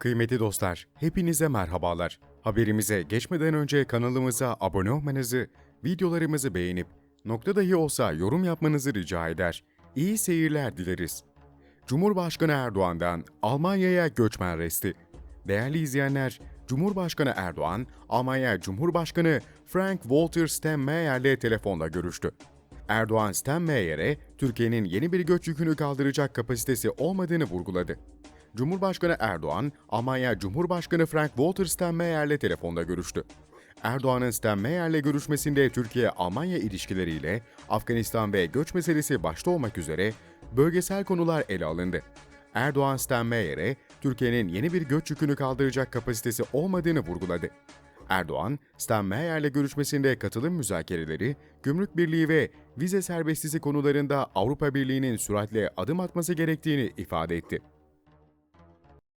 Kıymetli dostlar, hepinize merhabalar. Haberimize geçmeden önce kanalımıza abone olmanızı, videolarımızı beğenip nokta dahi olsa yorum yapmanızı rica eder. İyi seyirler dileriz. Cumhurbaşkanı Erdoğan'dan Almanya'ya göçmen resti. Değerli izleyenler, Cumhurbaşkanı Erdoğan, Almanya Cumhurbaşkanı Frank-Walter Steinmeier'le telefonla görüştü. Erdoğan Steinmeier'e Türkiye'nin yeni bir göç yükünü kaldıracak kapasitesi olmadığını vurguladı. Cumhurbaşkanı Erdoğan, Almanya Cumhurbaşkanı Frank-Walter Steinmeier'le telefonda görüştü. Erdoğan'ın Steinmeier'le görüşmesinde Türkiye-Almanya ilişkileriyle Afganistan ve göç meselesi başta olmak üzere bölgesel konular ele alındı. Erdoğan Steinmeier'e Türkiye'nin yeni bir göç yükünü kaldıracak kapasitesi olmadığını vurguladı. Erdoğan, Steinmeier'le görüşmesinde katılım müzakereleri, gümrük birliği ve vize serbestisi konularında Avrupa Birliği'nin süratle adım atması gerektiğini ifade etti.